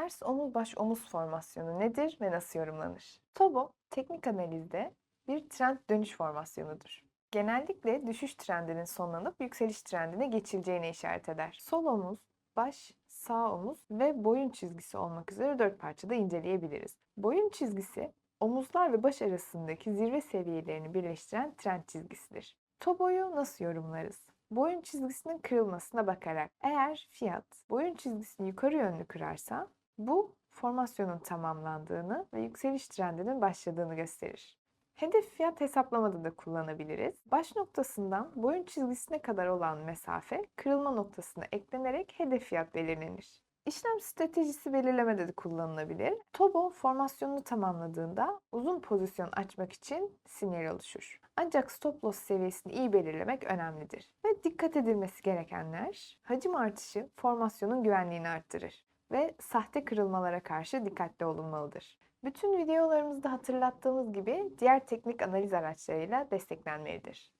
Ters omuz baş omuz formasyonu nedir ve nasıl yorumlanır? TOBO, teknik analizde bir trend dönüş formasyonudur. Genellikle düşüş trendinin sonlanıp yükseliş trendine geçileceğine işaret eder. Sol omuz, baş, sağ omuz ve boyun çizgisi olmak üzere dört parçada inceleyebiliriz. Boyun çizgisi, omuzlar ve baş arasındaki zirve seviyelerini birleştiren trend çizgisidir. TOBO'yu nasıl yorumlarız? Boyun çizgisinin kırılmasına bakarak eğer fiyat boyun çizgisini yukarı yönlü kırarsa bu formasyonun tamamlandığını ve yükseliş trendinin başladığını gösterir. Hedef fiyat hesaplamada da kullanabiliriz. Baş noktasından boyun çizgisine kadar olan mesafe kırılma noktasına eklenerek hedef fiyat belirlenir. İşlem stratejisi belirlemede de kullanılabilir. Tobo formasyonunu tamamladığında uzun pozisyon açmak için sinyal oluşur. Ancak stop loss seviyesini iyi belirlemek önemlidir. Ve dikkat edilmesi gerekenler, hacim artışı formasyonun güvenliğini arttırır ve sahte kırılmalara karşı dikkatli olunmalıdır. Bütün videolarımızda hatırlattığımız gibi diğer teknik analiz araçlarıyla desteklenmelidir.